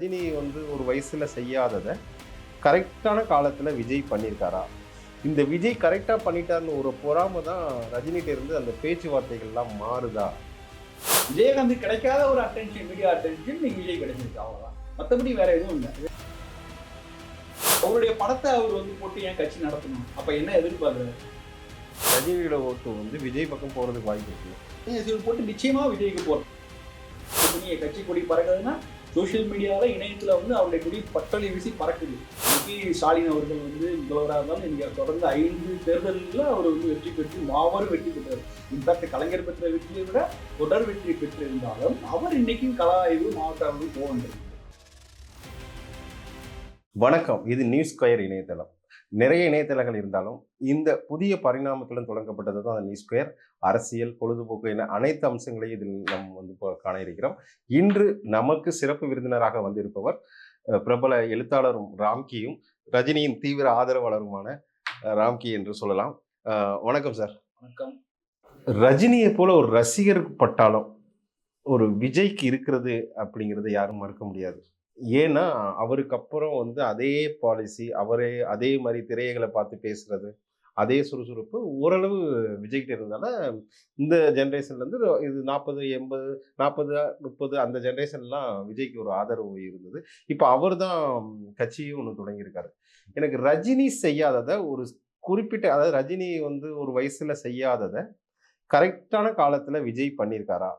ரஜினி வந்து ஒரு வயசுல செய்யாததை கரெக்டான காலத்துல விஜய் பண்ணியிருக்காரா இந்த விஜய் கரெக்டா பண்ணிட்டாருன்னு ஒரு பொறாம தான் ரஜினிகிட்ட இருந்து அந்த பேச்சுவார்த்தைகள்லாம் மாறுதா? விஜயகாந்த் கிடைக்காத ஒரு அட்டென்ஷன் மீடியா அட்டென்ஷன் நீங்க விஜய் கிடைச்சிருக்கு அவ்வளவுதான். மத்தபடி வேற எதுவும் இல்லை. அவருடைய படத்தை அவர் வந்து போட்டு ஏன் கட்சி நடத்தணும்? அப்ப என்ன எதிர்பார்க்குறாரு ரஜினியோட ஓட்டு வந்து விஜய் பக்கம் போறதுக்கு வாய்ப்பு இருக்கு. போட்டு நிச்சயமா விஜய்க்கு நீங்க கட்சி கொடி பறக்குதுன்னா சோஷியல் மீடியாவில் இணையத்தில் வந்து அவருடைய கொடி பட்டளை வீசி பறக்குது. இன்னைக்கு ஸ்டாலின் அவர்கள் வந்து முதல்வராக இருந்தாலும் இன்னைக்கு தொடர்ந்து ஐந்து தேர்தலில் அவர் வந்து வெற்றி பெற்று மாபெரும் வெற்றி பெற்றார். இன்ஃபேக்ட் கலைஞர் பெற்ற வெற்றியை விட தொடர் வெற்றி பெற்றிருந்தாலும் அவர் இன்னைக்கும் கலா ஆய்வு மாவட்ட போக வணக்கம். இது நியூஸ் ஸ்கொயர் இணையதளம். நிறைய இணையதளங்கள் இருந்தாலும் இந்த புதிய பரிணாமத்துடன் தொடங்கப்பட்டது தான் நியூஸ் ஸ்கொயர் அரசியல் பொழுதுபோக்கு என அனைத்து அம்சங்களையும் இதில் நாம் வந்து காண இருக்கிறோம் இன்று நமக்கு சிறப்பு விருந்தினராக வந்திருப்பவர் பிரபல எழுத்தாளரும் ராம்கியும் ரஜினியின் தீவிர ஆதரவாளருமான ராம்கி என்று சொல்லலாம். வணக்கம் சார். வணக்கம். ரஜினியை போல ஒரு ரசிகர் பட்டாளம் ஒரு விஜய்க்கு இருக்கிறது அப்படிங்கிறத யாரும் மறுக்க முடியாது. ஏன்னா அவருக்கு அப்புறம் வந்து அதே பாலிசி அவரே அதே மாதிரி திரையைகளை பார்த்து பேசுறது அதே சுறுசுறுப்பு ஓரளவு விஜய்கிட்ட இருந்ததால இந்த ஜென்ரேஷன்லேருந்து இது நாற்பது எண்பது நாற்பது முப்பது அந்த ஜென்ரேஷன்லாம் விஜய்க்கு ஒரு ஆதரவு இருந்தது. இப்போ அவர் தான் கட்சியும் ஒன்று தொடங்கியிருக்காரு. எனக்கு ரஜினி செய்யாததை ஒரு குறிப்பிட்ட அதாவது ரஜினி வந்து ஒரு வயசில் செய்யாததை கரெக்டான காலத்தில் விஜய் பண்ணியிருக்காரா?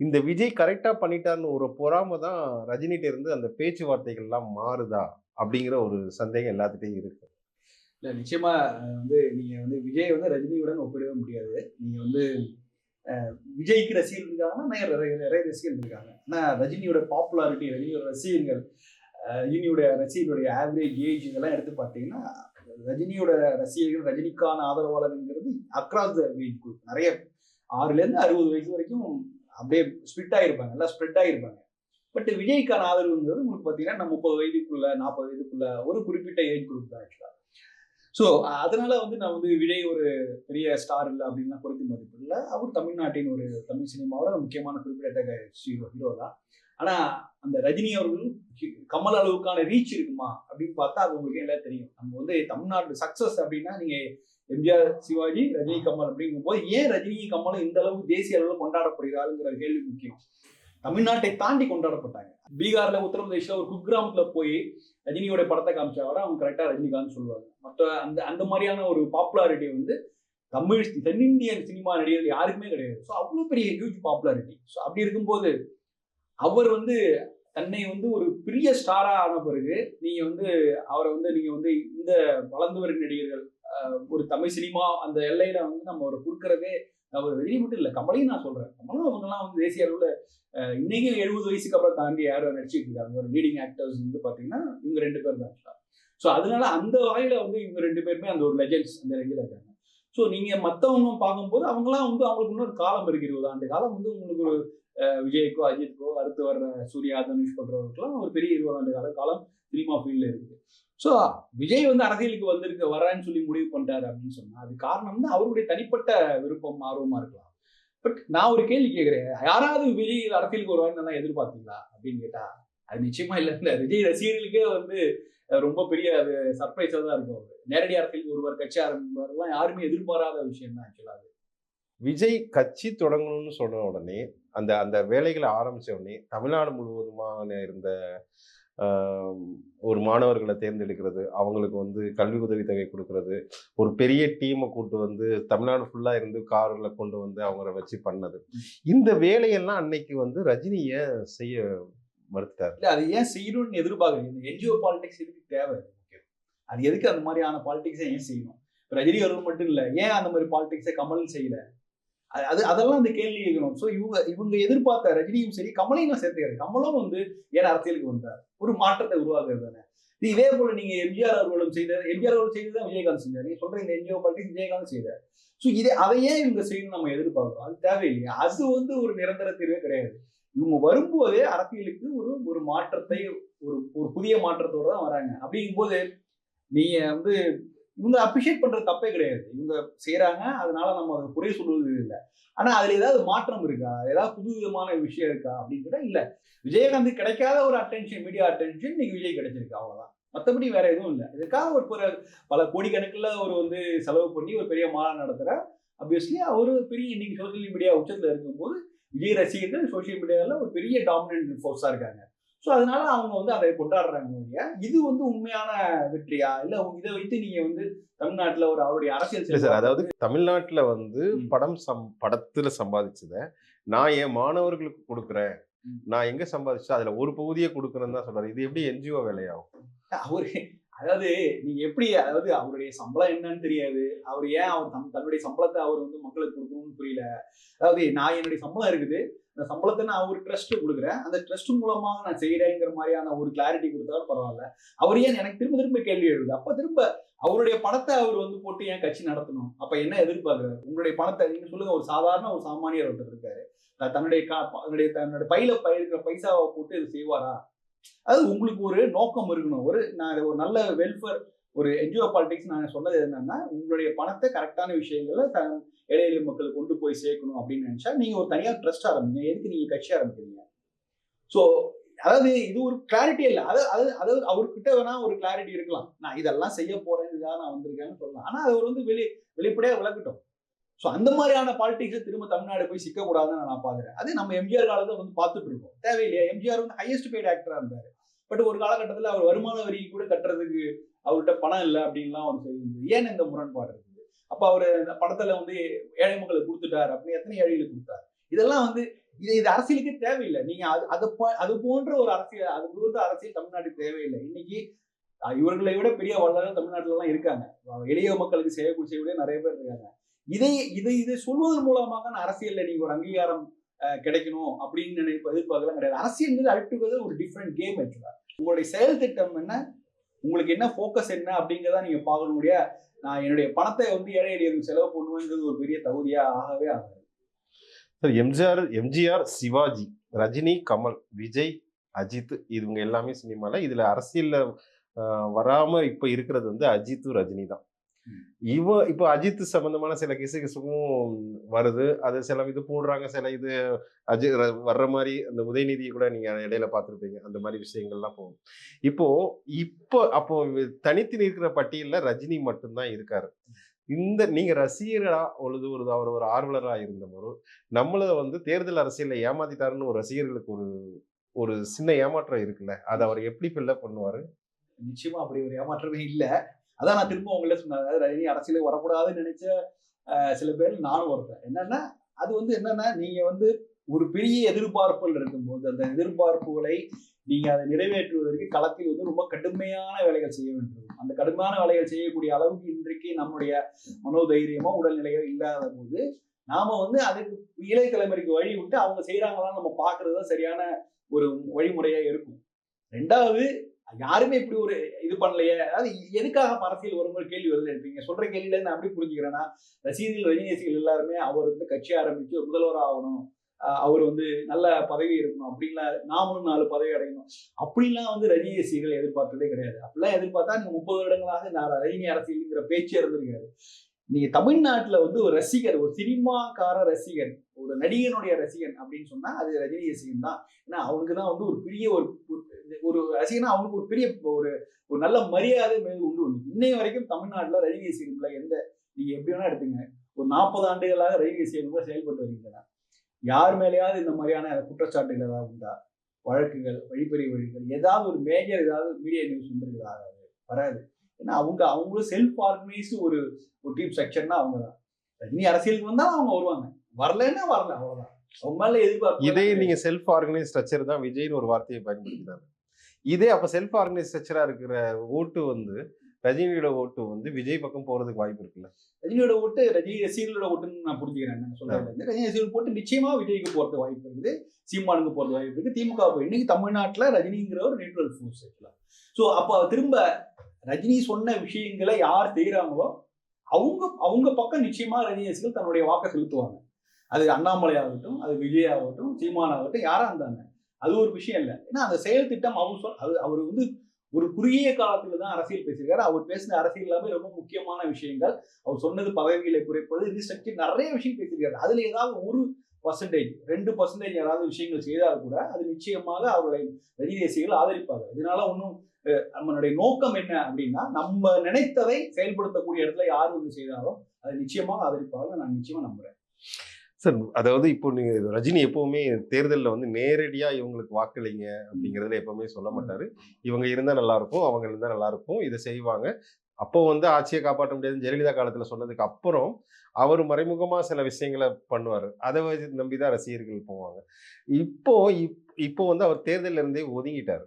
இந்த விஜய் கரெக்டாக பண்ணிட்டாருன்னு ஒரு பொறாம தான் ரஜினிகிட்ட இருந்து அந்த பேச்சுவார்த்தைகள்லாம் மாறுதா அப்படிங்கிற ஒரு சந்தேகம் எல்லாத்துட்டையும் இருக்கு. இல்லை நிச்சயமா வந்து நீங்கள் வந்து விஜய் வந்து ரஜினியுடன் ஒப்பிடவே முடியாது. நீங்கள் வந்து விஜய்க்கு ரசிகர்கள் இருக்காங்கன்னா நிறைய நிறைய- ரசிகர் ரசிகர்கள் இருக்காங்க ஆனால் ரஜினியோட பாப்புலாரிட்டி ரஜினியோட ரசிகர்கள் ரஜினியோட ரசிகர்களுடைய ஆவரேஜ் ஏஜ் இதெல்லாம் எடுத்து பார்த்தீங்கன்னா ரஜினியோட ரசிகர்கள் ரஜினிக்கான ஆதரவாளர்ங்கிறது அக்ராஸ் த ஏஜ் குரூப் நிறைய ஆறுலேருந்து அறுபது வயசு வரைக்கும் அப்படியே ஸ்பிட் ஆகிருப்பாங்க எல்லாம் ஸ்ப்ரெட் ஆகிருப்பாங்க பட் விஜய்க்கான ஆதரவுங்கிறது உங்களுக்கு பார்த்தீங்கன்னா நம்ம முப்பது வயதுக்குள்ள நாற்பது வயதுக்குள்ள ஒரு குறிப்பிட்ட ஏஜ் குரூப் தான் ஆக்சுவலாக ஸோ அதனால வந்து நான் வந்து விஜய் ஒரு பெரிய ஸ்டார் இல்லை அப்படின்லாம் பொறுத்து மதிப்பு இல்லை அவர் தமிழ்நாட்டின் ஒரு தமிழ் சினிமாவோட முக்கியமான குறிப்பிடத்தக்க ஹீரோ ஹீரோ தான். ஆனால் அந்த ரஜினி அவர்கள் கமல் அளவுக்கான ரீச் இருக்குமா அப்படின்னு பார்த்தா அது உங்களுக்கு எல்லாம் தெரியும். நம்ம வந்து தமிழ்நாடு சக்ஸஸ் அப்படின்னா நீங்கள் எம்ஜிஆர் சிவாஜி ரஜினி கமல் அப்படிங்கும்போது ஏன் ரஜினி கமலும் இந்த அளவுக்கு தேசிய அளவில் கொண்டாடப்படுகிறாருங்கிற கேள்வி முக்கியம். தமிழ்நாட்டை தாண்டி கொண்டாடப்பட்டாங்க. பீகார்ல உத்தரப்பிரதேஷ்ல ஒரு குக்கிராமத்துல போய் ரஜினியோட படத்தை காமிச்சா கூட அவங்க கரெக்டா ரஜினிகாந்த் சொல்லுவாங்க மற்ற அந்த அந்த மாதிரியான ஒரு பாப்புலாரிட்டி வந்து தமிழ் தென்னிந்தியன் சினிமா நடிகர்கள் யாருக்குமே கிடையாது. ஸோ அவ்வளோ பெரிய ஹியூஜ் பாப்புலாரிட்டி ஸோ அப்படி இருக்கும்போது அவர் வந்து தன்னை வந்து ஒரு பெரிய ஸ்டாரா ஆன பிறகு நீங்க வந்து அவரை வந்து நீங்க வந்து இந்த வளர்ந்து வரும் நடிகர்கள் ஒரு தமிழ் சினிமா அந்த எல்லையில வந்து நம்ம அவரை கொடுக்கறதே அவர் வெளியே மட்டும் இல்லை கமலையும் நான் சொல்றேன். கமலும் அவங்கெல்லாம் வந்து தேசிய அளவில் அஹ் இன்னைக்கு எழுபது வயசுக்கு அப்புறம் தாண்டி யாரும் நடிச்சிட்டு இருக்காங்க. ஒரு லீடிங் ஆக்டர்ஸ் வந்து பாத்தீங்கன்னா இவங்க ரெண்டு பேரும் தான். ஸோ அதனால அந்த வகையில வந்து இவங்க ரெண்டு பேருமே அந்த ஒரு லெஜெண்ட்ஸ் அந்த ரேஞ்சில் இருக்காங்க. ஸோ நீங்க மற்றவங்க பார்க்கும்போது அவங்கலாம் வந்து அவங்களுக்கு இன்னொரு காலம் இருக்கு இருபது ஆண்டு காலம் வந்து உங்களுக்கு ஒரு விஜய்க்கோ அஜித்கோ அடுத்து வர்ற சூர்யா தனுஷ் போன்றவர்களுக்கெல்லாம் ஒரு பெரிய இருபது ஆண்டு கால காலம் சினிமா ஃபீல்ட்ல இருக்குது. ஸோ விஜய் வந்து அரசியலுக்கு வந்திருக்க வர்றான்னு சொல்லி முடிவு பண்ணிட்டாரு அப்படின்னு சொன்னா அது காரணம் வந்து அவருடைய தனிப்பட்ட விருப்பம் ஆர்வமா இருக்கலாம். பட் நான் ஒரு கேள்வி கேட்கிறேன் யாராவது விஜய் அரசியலுக்கு வருவான்னு எதிர்பார்த்தீங்களா அப்படின்னு கேட்டா அது நிச்சயமா இல்லை. இந்த விஜய் ரசிகர்களுக்கே வந்து ரொம்ப பெரிய அது சர்ப்ரைஸா தான் இருக்கும். அவர் நேரடி அரசியலுக்கு ஒருவர் கட்சி ஆரம்பிப்பாரெல்லாம் யாருமே எதிர்பாராத விஷயம் தான் ஆக்சுவலாக விஜய் கட்சி தொடங்கணும்னு சொன்ன உடனே அந்த அந்த வேலைகளை ஆரம்பிச்ச உடனே தமிழ்நாடு முழுவதுமான இருந்த ஒரு மாணவர்களை தேர்ந்தெடுக்கிறது அவங்களுக்கு வந்து கல்வி உதவித்தொகை கொடுக்கறது ஒரு பெரிய டீமை கூட்டு வந்து தமிழ்நாடு ஃபுல்லா இருந்து கார்ல கொண்டு வந்து அவங்கள வச்சு பண்ணது. இந்த வேலையெல்லாம் அன்னைக்கு வந்து ரஜினி ஏன் செய்ய மறுத்தார் இல்ல அது ஏன் செய்யணும்னு எதிர்பார்க்குறீங்க இந்த என்ஜிஓ பாலிடிக்ஸ் எதுக்கு தேவை? அது எதுக்கு அந்த மாதிரியான பாலிடிக்ஸை ஏன் செய்யணும்? ரஜினி அவர்கள் மட்டும் இல்ல ஏன் அந்த மாதிரி பாலிடிக்ஸை கமல் செய்யல? அது அது அதெல்லாம் அந்த கேள்வி கேட்கணும். ஸோ இவங்க இவங்க எதிர்பார்த்த ரஜினியும் சரி கமலையும் நான் சேர்த்துக்கிறேன். கமலும் வந்து ஏன் அரசியலுக்கு வந்தார்? ஒரு மாற்றத்தை உருவாக்குறது தானே. இதே போல நீங்க எம்ஜிஆர் அவர்களும் செய்த எம்ஜிஆர் அவர்கள் செய்ததான் விஜயகாந்த் செஞ்சார். நீங்க சொல்ற இந்த என்ஜிஓ பற்றி விஜயகாந்த் செய்தார். ஸோ இதே அதையே ஏன் இவங்க செய்யணும் நம்ம எதிர்பார்க்கிறோம். அது தேவையில்லையா. அது வந்து ஒரு நிரந்தர தீர்வே கிடையாது. இவங்க வரும்போதே அரசியலுக்கு ஒரு ஒரு மாற்றத்தை ஒரு ஒரு புதிய மாற்றத்தோட தான் வராங்க. அப்படிங்கும்போது நீங்க வந்து இவங்க அப்ரிஷியேட் பண்ற தப்பே கிடையாது. இவங்க செய்யறாங்க அதனால நம்ம அதை குறை சொல்வது இல்லை. ஆனா அதுல ஏதாவது மாற்றம் இருக்கா? ஏதாவது புது விதமான விஷயம் இருக்கா? அப்படின்னு கேட்டா இல்ல. விஜயகாந்த் கிடைக்காத ஒரு அட்டென்ஷன் மீடியா அட்டென்ஷன் இன்னைக்கு விஜய் கிடைச்சிருக்கு. அவ்வளவுதான். மற்றபடி வேற எதுவும் இல்லை. இதுக்காக ஒரு ஒரு பல கோடிக்கணக்கில் ஒரு வந்து செலவு பண்ணி ஒரு பெரிய மாநாடு நடத்துற அப்வியஸ்லி அவரு பெரிய இன்னைக்கு சோசியல் மீடியா உச்சத்தில் இருக்கும்போது விஜய் ரசிகர்கள் சோசியல் மீடியாவில் ஒரு பெரிய டாமினன்ட் ஃபோர்ஸாக இருக்காங்க. ஸோ அதனால அவங்க வந்து அதை கொண்டாடுறாங்க இது வந்து உண்மையான வெற்றியா? இல்லை இதை வைத்து நீங்க வந்து தமிழ்நாட்டில் ஒரு அவருடைய அரசியல் சார் அதாவது தமிழ்நாட்டுல வந்து. படம் சம் படத்துல சம்பாதிச்சத நான் என் மாணவர்களுக்கு கொடுக்குறேன். நான் எங்க சம்பாதிச்சா அதுல ஒரு பகுதியை கொடுக்குறேன்னு தான் சொல்றாரு. இது எப்படி என்ஜிஓ வேலையாகும்? அவரு அதாவது நீங்க எப்படி அதாவது அவருடைய சம்பளம் என்னன்னு தெரியாது. அவர் ஏன் அவர் தம் தன்னுடைய சம்பளத்தை அவர் வந்து மக்களுக்கு கொடுக்கணும்னு புரியல? அதாவது நான் என்னுடைய சம்பளம் இருக்குது அந்த சம்பளத்தை நான் ஒரு ட்ரஸ்ட் கொடுக்குறேன். அந்த ட்ரஸ்ட் மூலமா நான் செய்யறேங்கிற மாதிரியான ஒரு கிளாரிட்டி கொடுத்தாலும் பரவாயில்ல. அவர் ஏன் எனக்கு திரும்ப திரும்ப கேள்வி எழுது அப்ப திரும்ப அவருடைய பணத்தை அவர் வந்து போட்டு ஏன் கட்சி நடத்தணும்? அப்ப என்ன எதிர்பார்க்குறாரு? உங்களுடைய பணத்தை நீங்க சொல்லுங்க ஒரு சாதாரண ஒரு சாமானியர் ஒருத்தர் இருக்காரு. தன்னுடைய கா- தன்னுடைய தன்னுடைய பையில பயிருக்கிற பைசாவை போட்டு இது செய்வாரா? அது உங்களுக்கு ஒரு நோக்கம் இருக்கணும். ஒரு நான் ஒரு நல்ல வெல்ஃபேர் ஒரு என்ஜிஓ பாலிடிக்ஸ் நான் சொன்னது என்னன்னா உங்களுடைய பணத்தை கரெக்டான விஷயங்கள்ல த- ஏழை எளிய மக்களுக்கு கொண்டு போய் சேர்க்கணும் அப்படின்னு நினைச்சா நீங்க ஒரு தனியார் ட்ரஸ்ட் ஆரம்பிங்க. எதுக்கு நீங்க கட்சி ஆரம்பிக்கிறீங்க? ஸோ அதாவது இது ஒரு கிளாரிட்டி இல்லை. அது அது அதாவது அவர்கிட்ட வேணா ஒரு கிளாரிட்டி இருக்கலாம். நான் இதெல்லாம் செய்ய போறேன் இதுதான் நான் வந்திருக்கேன்னு சொல்லலாம். ஆனால் அவர் வந்து வெளி வெளிப்படையாக விளக்கட்டும். ஸோ அந்த மாதிரியான பாலிடிக்ஸை திரும்ப தமிழ்நாடு போய் சிக்கக்கூடாதுன்னு நான் பார்க்குறேன் அது நம்ம எம்ஜிஆர் காலத்தை வந்து பார்த்துட்டு இருக்கோம். தேவையில்லையா? எம்ஜிஆர் வந்து ஹையஸ்ட் பெய்ட் ஆக்டராக இருந்தார். பட் ஒரு காலகட்டத்தில் அவர் வருமான வரி கூட கட்டுறதுக்கு அவர்கிட்ட பணம் இல்லை அப்படின்லாம் அவர் சொல்லியிருந்தது ஏன் இந்த முரண்பாடு இருக்கு? அப்ப அவர் அந்த படத்துல வந்து ஏழை மக்களுக்கு கொடுத்துட்டார் அப்படின்னு எத்தனை ஏழைகளுக்கு கொடுத்தாரு? இதெல்லாம் வந்து இது இது அரசியலுக்கு தேவையில்லை. நீங்க அது அது அது போன்ற ஒரு அரசியல் அது போன்ற அரசியல் தமிழ்நாட்டுக்கு தேவையில்லை. இன்னைக்கு இவர்களை விட பெரிய வல்லர்கள் தமிழ்நாட்டுல எல்லாம் இருக்காங்க எளிய மக்களுக்கு செய்யக்கூடிய செய்யக்கூடிய நிறைய பேர் இருக்காங்க. இதை இதை இதை சொல்வதன் மூலமாக நான் அரசியல்ல நீங்க ஒரு அங்கீகாரம் கிடைக்கணும் அப்படின்னு நினைப்ப எதிர்பார்க்கலாம் கிடையாது. அரசியல் மீது அழுட்டுவது ஒரு டிஃப்ரெண்ட் கேம் ஆக்சுவலா உங்களுடைய செயல் திட்டம் என்ன? உங்களுக்கு என்ன ஃபோக்கஸ் என்ன அப்படிங்கிறத நீங்க பார்க்கணும் முடிய நான் என்னுடைய பணத்தை வந்து ஏழை எளியருக்கு செலவு பண்ணுவேங்கிறது ஒரு பெரிய தகுதியா ஆகவே ஆகாது. Sir MGR MGR Sivaji Rajini Kamal Vijay Ajith இவங்க எல்லாமே சினிமாவில் இதில் அரசியலில் வராமல் இப்போ இருக்கிறது வந்து அஜித்தும் ரஜினி தான் இவ இப்போ அஜித் சம்பந்தமான சில கிசு கிசுக்கும் வருது. அது சில இது போடுறாங்க சில இது அஜி ர- வர்ற மாதிரி அந்த உதயநிதியை கூட நீங்க இடையில பார்த்துருப்பீங்க. அந்த மாதிரி விஷயங்கள்லாம் போகும். இப்போ இப்போ அப்போ தனித்து நிற்கிற பட்டியல்ல ரஜினி மட்டும்தான் இருக்காரு. இந்த நீங்க ரசிகரா பொழுது ஒரு அவர் ஒரு ஆர்வலரா இருந்தவரும் நம்மள வந்து தேர்தல் அரசியல்ல ஏமாத்திட்டாருன்னு ஒரு ரசிகர்களுக்கு ஒரு ஒரு சின்ன ஏமாற்றம் இருக்குல்ல? அதை அவர் எப்படி ஃபில்லப் பண்ணுவாரு? நிச்சயமா அப்படி ஒரு ஏமாற்றமே இல்ல. அதான் நான் திரும்ப உங்களே சொன்னேன். அதாவது ரஜினி அரசியலுக்கு வரக்கூடாதுன்னு நினைச்ச சில பேர் நானும் ஒருத்தன். என்னன்னா அது வந்து என்னன்னா நீங்க வந்து ஒரு பெரிய எதிர்பார்ப்புகள் இருக்கும்போது அந்த எதிர்பார்ப்புகளை நீங்க அதை நிறைவேற்றுவதற்கு களத்தில் வந்து ரொம்ப கடுமையான வேலைகள் செய்ய வேண்டும். அந்த கடுமையான வேலைகள் செய்யக்கூடிய அளவுக்கு இன்றைக்கு நம்முடைய மனோதைரியமோ உடல்நிலையோ இல்லாத போது நாம வந்து அதுக்கு இளைய தலைமுறைக்கு வழி விட்டு அவங்க செய்யறாங்களான்னு நம்ம பாக்குறது தான் சரியான ஒரு வழிமுறையா இருக்கும். ரெண்டாவது யாருமே இப்படி ஒரு இது பண்ணலையே. அதாவது எதுக்காக அரசியல் வரும்போது கேள்வி வருது இருப்பீங்க சொல்ற கேள்வியில நான் எப்படி புரிஞ்சுக்கிறேன்னா ரசிகர்கள் ரஜினி எல்லாருமே அவர் வந்து கட்சி ஆரம்பிச்சு முதல்வர் ஆகணும். அவர் வந்து நல்ல பதவி இருக்கணும் அப்படின்லாம் நாமளும் நாலு பதவி அடையணும். அப்படிலாம் வந்து ரஜினி எதிர்பார்த்ததே கிடையாது. அப்படிலாம் எதிர்பார்த்தா நீங்க முப்பது வருடங்களாக நான் ரஜினி அரசியலுங்கிற பேச்சே இருந்திருக்காரு நீங்க தமிழ்நாட்டில் வந்து ஒரு ரசிகர் ஒரு சினிமாக்கார ரசிகன் ஒரு நடிகனுடைய ரசிகன் அப்படின்னு சொன்னா அது ரஜினி ரசிகன் தான். ஏன்னா அவனுக்கு தான் வந்து ஒரு பெரிய ஒரு ஒரு- ரசிகனா அவனுக்கு ஒரு பெரிய ஒரு ஒரு நல்ல மரியாதை மேல் உண்டு. உண்டு இன்னைய வரைக்கும் தமிழ்நாட்டில் ரஜினி ரசிகர்களை எந்த நீங்க எப்படி வேணா எடுத்துங்க. ஒரு நாற்பது ஆண்டுகளாக ரஜினி ரசிகர்கள் செயல்பட்டு வருகின்றன யார் மேலேயாவது இந்த மாதிரியான குற்றச்சாட்டுகள் ஏதாவது உண்டா? வழக்குகள் வழிப்பறி வழிகள் ஏதாவது ஒரு மேஜர் ஏதாவது மீடியா நியூஸ் வந்துருக்குதா வராது. ஏன்னா அவங்க அவங்களும் செல்ஃப் ஆர்கனைஸ்டு ஒரு ஒரு டீம் செக்ஷன்னா அவங்க தான் ரஜினி அரசியலுக்கு வந்தா அவங்க வருவாங்க. வரலன்னா வரல அவ்வளவுதான். அவங்க மேல எதிர்பார்ப்பு இதே நீங்க செல்ஃப் ஆர்கனைஸ் ஸ்ட்ரக்சர் தான் விஜய்னு ஒரு வார்த்தையை பயன்படுத்தினாரு. இதே அப்ப செல்ஃப் ஆர்கனைஸ் ஸ்ட்ரக்சரா இருக்கிற ஓட்டு வந்து ரஜினியோட ஓட்டு வந்து விஜய் பக்கம் போறதுக்கு வாய்ப்பு இருக்குல்ல? ரஜினியோட ஓட்டு ரஜினி ரசிகர்களோட ஓட்டுன்னு நான் புரிஞ்சுக்கிறேன். நான் சொல்றது ரஜினி ரசிகர்கள் போட்டு நிச்சயமா விஜய்க்கு போறது வாய்ப்பு இருக்குது. சீமானுக்கு போறது வாய்ப்பு இருக்கு திமுக இன்னைக்கு தமிழ்நாட்டுல ரஜினிங்கிற ஒரு நியூட்ரல் ஃபோர்ஸ் ஸோ அப்போ திரும்ப ரஜினி சொன்ன விஷயங்களை யார் செய்கிறாங்களோ அவங்க அவங்க பக்கம் நிச்சயமா ரஜினி ரசிகர்கள் தன்னுடைய வாக்கை செலுத்துவாங்க. அது அண்ணாமலையாகட்டும் அது விஜய் ஆகட்டும் யாராக இருந்தாங்க அது ஒரு விஷயம் இல்லை. ஏன்னா அந்த செயல் திட்டம் அவர் சொல் அது அவர் வந்து ஒரு குறுகிய காலத்துல தான் அரசியல் பேசியிருக்காரு. அவர் பேசின அரசியல் எல்லாமே ரொம்ப முக்கியமான விஷயங்கள். அவர் சொன்னது பதவிகளை குறைப்பது ரீஸ்ட்ரக்சர் நிறைய விஷயம் பேசியிருக்காரு. அதுல ஏதாவது ஒரு பர்சன்டேஜ் ரெண்டு பர்சன்டேஜ் யாராவது விஷயங்கள் செய்தால் கூட அது நிச்சயமாக அவருடைய ரஜினி ரசிகர்கள் ஆதரிப்பாங்க இதனால ஒன்றும் நம்மளுடைய நோக்கம் என்ன அப்படின்னா நம்ம நினைத்ததை செயல்படுத்தக்கூடிய இடத்துல யார் வந்து செய்தாலும் அது நிச்சயமாக ஆதரிப்பாங்க நான் நிச்சயமா நம்புறேன். சார் அதாவது இப்போ நீங்க ரஜினி எப்பவுமே தேர்தலில் வந்து நேரடியா இவங்களுக்கு வாக்களிங்க அப்படிங்கிறதுல எப்பவுமே சொல்ல மாட்டாரு. இவங்க இருந்தா நல்லா இருக்கும் அவங்க இருந்தா நல்லா இருக்கும் இதை செய்வாங்க. அப்போ வந்து ஆட்சியை காப்பாற்ற முடியாதுன்னு ஜெயலலிதா காலத்துல சொன்னதுக்கு அப்புறம் அவர் மறைமுகமா சில விஷயங்களை பண்ணுவார். அதை வச்சு நம்பிதான் ரசிகர்கள் போவாங்க. இப்போ இப்- இப்போ வந்து அவர் தேர்தல்ல இருந்தே ஒதுங்கிட்டாரு.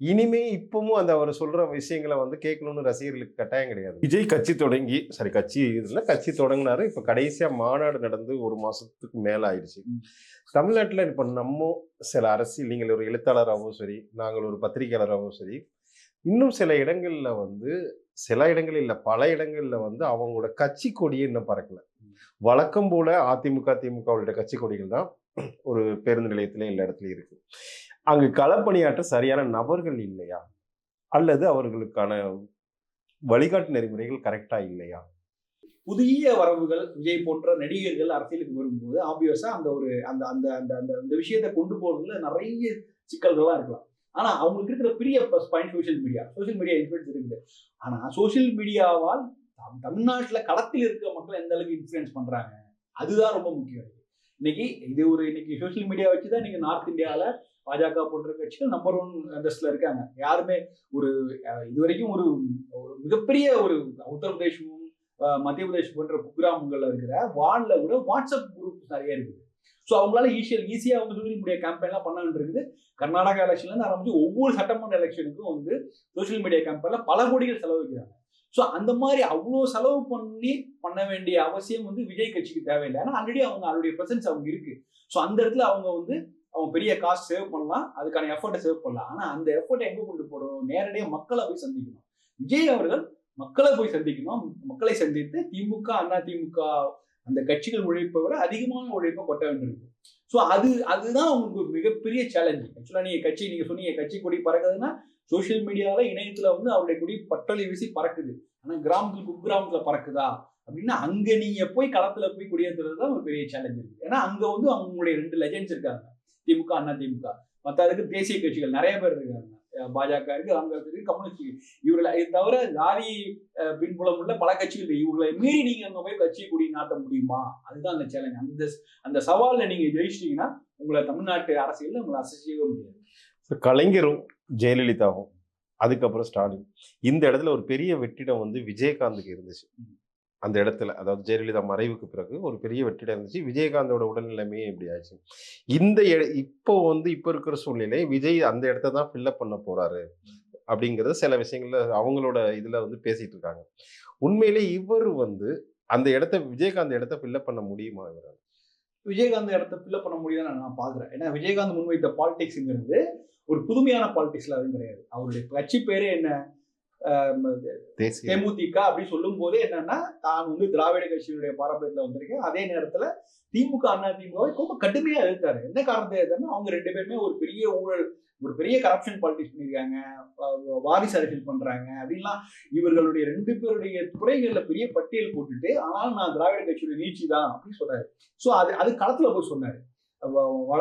இனிமே இப்பவும் அந்த அவர் சொல்ற விஷயங்களை வந்து கேட்கணும்னு ரசிகர்களுக்கு கட்டாயம் கிடையாது. விஜய் கட்சி தொடங்கி சரி கட்சி இதுல கட்சி தொடங்கினாரு. இப்ப கடைசியா மாநாடு நடந்து ஒரு மாசத்துக்கு மேல ஆயிடுச்சு. தமிழ்நாட்டுல இப்ப நம்ம சில அரசியல் நீங்கள் ஒரு எழுத்தாளராகவும் சரி நாங்கள் ஒரு பத்திரிகையாளராகவும் சரி இன்னும் சில இடங்கள்ல வந்து சில இடங்கள் இல்ல பல இடங்கள்ல வந்து அவங்களோட கட்சி கொடியே இன்னும் பறக்கல. வழக்கம் போல அதிமுக திமுகவுடைய கட்சி கொடிகள் தான் ஒரு பேருந்து நிலையத்திலே எல்லா இடத்துலயும் இருக்கு. அங்கு களப்பணியாற்ற சரியான நபர்கள் இல்லையா? அல்லது அவர்களுக்கான வழிகாட்டு நெறிமுறைகள் கரெக்டா இல்லையா? புதிய வரவுகள் விஜய் போன்ற நடிகர்கள் அரசியலுக்கு வரும்போது ஆப்வியஸா அந்த ஒரு அந்த அந்த அந்த அந்த அந்த விஷயத்தை கொண்டு போறதுல நிறைய சிக்கல்கள்லாம் இருக்கலாம். ஆனா அவங்களுக்கு இருக்கிற பெரிய point social media social media influence இருக்குது ஆனா சோஷியல் மீடியாவால் தமிழ்நாட்டில் களத்தில் இருக்கிற மக்கள் எந்த அளவுக்கு இன்ஃபுளுன்ஸ் பண்றாங்க? அதுதான் ரொம்ப முக்கியம். இன்னைக்கு இது ஒரு இன்னைக்கு சோஷியல் மீடியா வச்சு தான் நீங்க நார்த் இந்தியாவில் பாஜக போன்ற கட்சிகள் நம்பர் ஒன் அந்தஸ்தில் இருக்காங்க. யாருமே ஒரு இது வரைக்கும் ஒரு ஒரு மிகப்பெரிய ஒரு உத்தரப்பிரதேசமும் மத்திய பிரதேஷ் போன்ற குக்கிராமங்கள்ல இருக்கிற வார்டில் கூட வாட்ஸ்அப் குரூப் நிறைய இருக்குது. ஸோ அவங்களால ஈஸியாக ஈஸியாக அவங்க சோஷியல் மீடியா கேம்பெயின்லாம் பண்ண இருக்குது. கர்நாடகா எலெக்ஷன்லேருந்து ஆரம்பிச்சு ஒவ்வொரு சட்டமன்ற எலெக்ஷனுக்கும் வந்து சோஷியல் மீடியா கேம்பெயினில் பல கோடிகள் செலவழிக்கிறாங்க ஸோ அந்த மாதிரி அவ்வளோ செலவு பண்ணி பண்ண வேண்டிய அவசியம் வந்து விஜய் கட்சிக்கு தேவையில்லை. ஏன்னா ஆல்ரெடி அவங்க அவருடைய ப்ரெசன்ஸ் அவங்க இருக்கு. ஸோ அந்த இடத்துல அவங்க வந்து அவங்க பெரிய காசு சேவ் பண்ணலாம். அதுக்கான எஃபர்ட்டை சேவ் பண்ணலாம். ஆனால் அந்த எஃபர்ட்டை எங்கே கொண்டு போடணும் நேரடியாக மக்களை போய் சந்திக்கணும். விஜய் அவர்கள் மக்களை போய் சந்திக்கணும். மக்களை சந்தித்து திமுக அண்ணா திமுக அந்த கட்சிகள் உழைப்பை விட அதிகமான உழைப்பை கொட்ட வேண்டியிருக்கும் ஸோ அது அதுதான் உங்களுக்கு ஒரு மிகப்பெரிய சேலஞ்சு ஆக்சுவலாக நீங்கள் கட்சி நீங்கள் சொன்னீங்க கட்சி கொடி பறக்குதுன்னா சோஷியல் மீடியாவில் இணையத்தில் வந்து அவருடைய கொடி பட்டொலி வீசி பறக்குது. ஆனால் கிராமத்தில் குக்கிராமத்தில் பறக்குதா? அப்படின்னா அங்கே நீங்கள் போய் களத்தில் போய் குடியேற்றுறது தான் ஒரு பெரிய சேலஞ்சு இருக்குது ஏன்னா அங்கே வந்து அவங்களுடைய ரெண்டு லெஜெண்ட்ஸ் இருக்காங்க. திமுக அண்ணா திமுக. மற்ற அதுக்கு தேசிய கட்சிகள் நிறைய பேர் இருக்காங்க. பாஜக இருக்கு அவங்க இருக்கு கம்யூனிஸ்ட் இவர்களை இது தவிர ஜாதி பின்புலம் உள்ள பல கட்சிகள். இவர்களை மீறி நீங்க அங்க போய் கட்சி கொடி நாட்ட முடியுமா? அதுதான் அந்த சேலஞ்ச் அந்த அந்த சவால்ல நீங்க ஜெயிச்சிட்டீங்கன்னா உங்களை தமிழ்நாட்டு அரசியல்ல உங்களை அசைச்சிக்கவே முடியாது. கலைஞரும் ஜெயலலிதாவும் அதுக்கப்புறம் ஸ்டாலின். இந்த இடத்துல ஒரு பெரிய வெற்றிடம் வந்து விஜயகாந்துக்கு இருந்துச்சு. அந்த இடத்துல அதாவது ஜெயலலிதா மறைவுக்கு பிறகு ஒரு பெரிய வெற்றிடம் இருந்துச்சு விஜயகாந்தோட உடல்நிலைமையே இப்படி ஆச்சு இந்த இப்போ வந்து இப்போ இருக்கிற சூழ்நிலை விஜய் அந்த இடத்த தான் ஃபில்லப் பண்ண போறாரு அப்படிங்கிறது சில விஷயங்கள்ல அவங்களோட இதுல வந்து பேசிட்டு இருக்காங்க. உண்மையிலே இவர் வந்து அந்த இடத்த விஜயகாந்த் இடத்த ஃபில்லப் பண்ண முடியுமா இவரால்? விஜயகாந்த் இடத்த ஃபில்லப் பண்ண முடியுதுன்னு நான் பாக்குறேன். ஏன்னா விஜயகாந்த் முன்வைத்த பாலிடிக்ஸ்ங்கிறது ஒரு புதுமையான பாலிடிக்ஸ்ல அதுவும் கிடையாது. அவருடைய கட்சி பேரே என்ன? தேமுதிக அப்படின்னு சொல்லும் போதே என்னன்னா தான் வந்து திராவிட கட்சியினுடைய பாரம்பரியத்துல வந்திருக்கேன். அதே நேரத்துல திமுக அண்ணா திமுகவை ரொம்ப கடுமையா எதிர்த்தாரு. என்ன காரணத்தை எதிர்த்தாருன்னா அவங்க ரெண்டு பேருமே ஒரு பெரிய ஊழல் ஒரு பெரிய கரப்ஷன் பாலிடிக்ஸ் பண்ணியிருக்காங்க. வாரிசு அரசியல் பண்றாங்க அப்படின்லாம் இவர்களுடைய ரெண்டு பேருடைய துறைகள்ல பெரிய பட்டியல் போட்டுட்டு ஆனாலும் நான் திராவிட கட்சியோட நீச்சி தான் அப்படின்னு சொன்னாரு. ஸோ அது அது களத்துல போய் சொன்னாரு.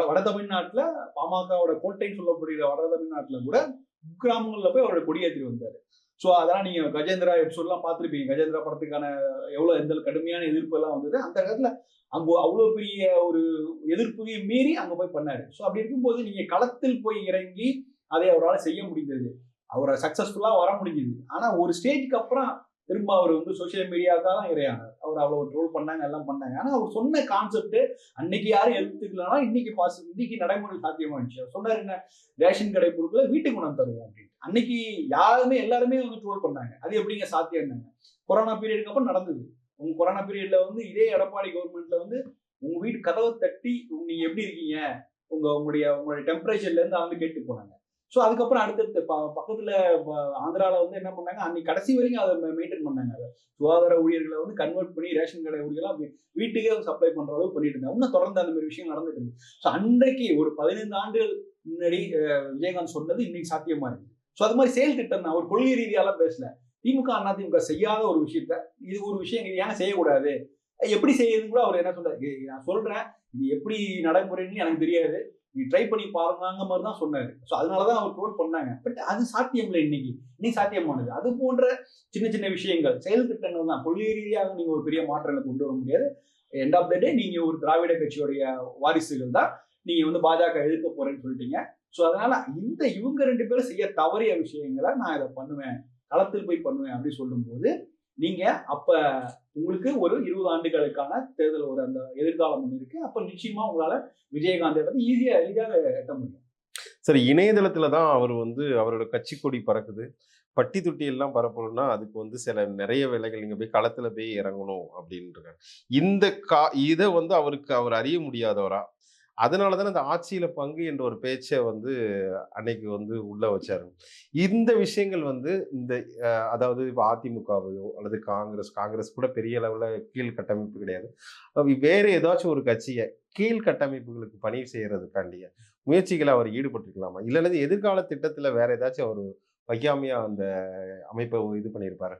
வட தமிழ்நாட்டுல பாமகவோட கோட்டைன்னு சொல்லப்படுகிற வட தமிழ்நாட்டுல கூட கிராமங்கள்ல போய் அவரோட கொடியேற்றி வந்தாரு. ஸோ அதெல்லாம் நீங்கள் கஜேந்திரா எபிசோட்லாம் பார்த்துருப்பீங்க. கஜேந்திரா படத்துக்கான எவ்வளோ எந்த கடுமையான எதிர்ப்பு எல்லாம் வந்தது அந்த இடத்துல அங்கே அவ்வளோ பெரிய ஒரு எதிர்ப்பையும் மீறி அங்கே போய் பண்ணார். ஸோ அப்படி இருக்கும்போது நீங்கள் களத்தில் போய் இறங்கி அதை அவரால் செய்ய முடிந்தது. அவரை சக்ஸஸ்ஃபுல்லாக வர முடிஞ்சது. ஆனால் ஒரு ஸ்டேஜ்க்கு அப்புறம் திரும்ப அவர் வந்து சோஷியல் மீடியாவுக்காக தான் இறையானார். அவர் அவ்வளவு ட்ரோல் பண்ணாங்க எல்லாம் பண்ணாங்க. ஆனா அவர் சொன்ன கான்செப்ட் அன்னைக்கு யாரும் எழுத்துக்கலன்னா இன்னைக்கு பாஸ் இன்னைக்கு நடைமுறை சாத்தியமாயிடுச்சு. அவர் சொன்னார் என்ன ரேஷன் கடை பொருட்களை வீட்டுக்கு கொண்டு வந்து தருவோம் அப்படின்னு அன்னைக்கு யாருமே எல்லாருமே வந்து ட்ரோல் பண்ணாங்க. அது எப்படிங்க சாத்தியம் கொரோனா பீரியடுக்கு அப்புறம் நடந்தது. உங்க கொரோனா பீரியட்ல வந்து இதே எடப்பாடி கவர்மெண்ட்ல வந்து உங்க வீட்டு கதவை தட்டி நீங்க எப்படி இருக்கீங்க? உங்க உங்களுடைய உங்களுடைய டெம்பரேச்சர்ல இருந்து அவங்க கேட்டு போனாங்க. ஸோ அதுக்கப்புறம் அடுத்தடுத்து ப- பக்கத்துல ஆந்திராவில் வந்து என்ன பண்ணாங்க? அன்னைக்கு கடைசி வரைக்கும் அதை மெயின்டைன் பண்ணாங்க அதை. சுகாதார ஊழியர்களை வந்து கன்வெர்ட் பண்ணி ரேஷன் கடை ஊழியர்களாக வீட்டுக்கே சப்ளை பண்ற அளவுக்கு பண்ணிட்டு இருந்தாங்க. இன்னும் தொடர்ந்து அந்த மாதிரி விஷயம் நடந்துட்டு ஸோ அன்றைக்கு ஒரு பதினைந்து ஆண்டுகள் முன்னாடி விஜயகாந்த் சொன்னது இன்னைக்கு சாத்தியமா இருக்கு. ஸோ அது மாதிரி செயல் திட்டம் தான் ஒரு கொள்கை ரீதியாலாம் பேசல. திமுக அண்ணா திமுக செய்யாத ஒரு விஷயத்த இது ஒரு விஷயம் இது ஏன் செய்யக்கூடாது? எப்படி செய்யறதுன்னு கூட அவர் என்ன சொல்றாரு? நான் சொல்றேன். இது எப்படி நடைமுறைன்னு எனக்கு தெரியாது. நீ ட்ரை பண்ணி பாருங்க மாதிரி தான் சொன்னாரு. ஸோ அதனால தான் அவர் ட்ரோல் பண்ணாங்க. பட் அது சாத்தியம் இல்லை இன்னைக்கு. இன்னைக்கு சாத்தியமானது. அது போன்ற சின்ன சின்ன விஷயங்கள் செயல் திட்டங்கள் தான். கொள்கை ரீதியாக நீங்கள் ஒரு பெரிய மாற்றங்களை கொண்டு வர முடியாது. எண்ட் ஆஃப் த டே நீங்கள் ஒரு திராவிட கட்சியுடைய வாரிசுகள் தான். நீங்கள் வந்து பாஜக எதிர்க்க போறேன்னு சொல்லிட்டீங்க. ஸோ அதனால இந்த இவங்க ரெண்டு பேரும் செய்ய தவறிய விஷயங்களை நான் இதை பண்ணுவேன். களத்தில் போய் பண்ணுவேன் அப்படின்னு சொல்லும்போது நீங்க அப்ப உங்களுக்கு ஒரு இருபது ஆண்டுகளுக்கான தேர்தல் ஒரு அந்த எதிர்காலம் ஒன்று இருக்கு. அப்ப நிச்சயமா உங்களால விஜயகாந்த் வந்து ஈஸியா எளிதாக எட்ட முடியும். சரி இணையதளத்துல தான் அவர் வந்து அவரோட கட்சி கொடி பறக்குது. பட்டி தொட்டி எல்லாம் பரப்பணும்னா அதுக்கு வந்து சில நிறைய வேலைகள் நீங்கள் போய் களத்தில் போய் இறங்கணும் அப்படின்ட்டு இந்த கா இதை வந்து அவருக்கு அவர் அறிய முடியாதவரா? அதனால தானே அந்த ஆட்சியில் பங்கு என்ற ஒரு பேச்சை வந்து அன்னைக்கு வந்து உள்ளே வச்சாரு. இந்த விஷயங்கள் வந்து இந்த அதாவது இப்போ அதிமுகவையோ அல்லது காங்கிரஸ் காங்கிரஸ் கூட பெரிய அளவில் கீழ் கட்டமைப்பு கிடையாது வேறு ஏதாச்சும் ஒரு கட்சியை கீழ் கட்டமைப்புகளுக்கு பணி செய்கிறதுக்காண்டிய முயற்சிகளை அவர் ஈடுபட்டிருக்கலாமா? இல்லைன்னா எதிர்கால திட்டத்தில் வேற ஏதாச்சும் அவர் வையாமையாக அந்த அமைப்பை இது பண்ணியிருப்பாரு?